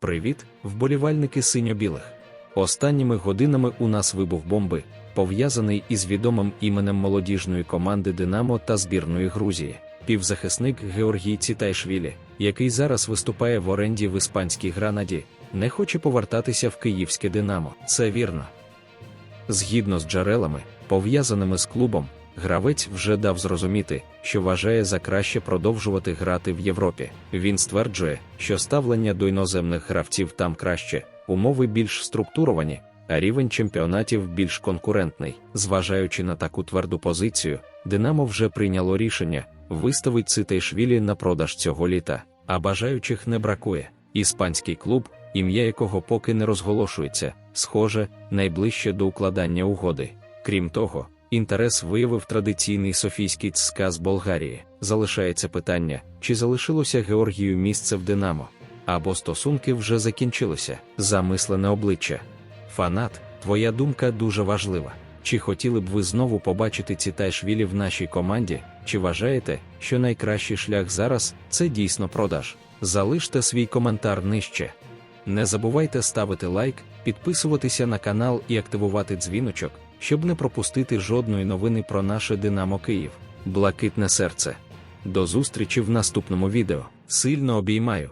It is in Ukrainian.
Привіт, вболівальники синьо-білих. Останніми годинами у нас вибух бомби, пов'язаний із відомим іменем молодіжної команди Динамо та збірної Грузії. Півзахисник Георгій Цітайшвілі, який зараз виступає в оренді в іспанській гранаді, не хоче повертатися в київське Динамо. Це вірно. Згідно з джерелами, пов'язаними з клубом, гравець вже дав зрозуміти, що вважає за краще продовжувати грати в Європі. Він стверджує, що ставлення до іноземних гравців там краще, умови більш структуровані, а рівень чемпіонатів більш конкурентний. Зважаючи на таку тверду позицію, Динамо вже прийняло рішення виставить Цитейшвілі на продаж цього літа, а бажаючих не бракує. Іспанський клуб, ім'я якого поки не розголошується, схоже, найближче до укладання угоди. Крім того, інтерес виявив традиційний софійський ЦСКА з Болгарії. Залишається питання, чи залишилося Георгію місце в Динамо, або стосунки вже закінчилися. Замислене обличчя. Фанат, твоя думка дуже важлива. Чи хотіли б ви знову побачити Цітайшвілі в нашій команді, чи вважаєте, що найкращий шлях зараз це дійсно продаж? Залиште свій коментар нижче. Не забувайте ставити лайк, підписуватися на канал і активувати дзвіночок, щоб не пропустити жодної новини про наше Динамо Київ. Блакитне серце. До зустрічі в наступному відео. Сильно обіймаю.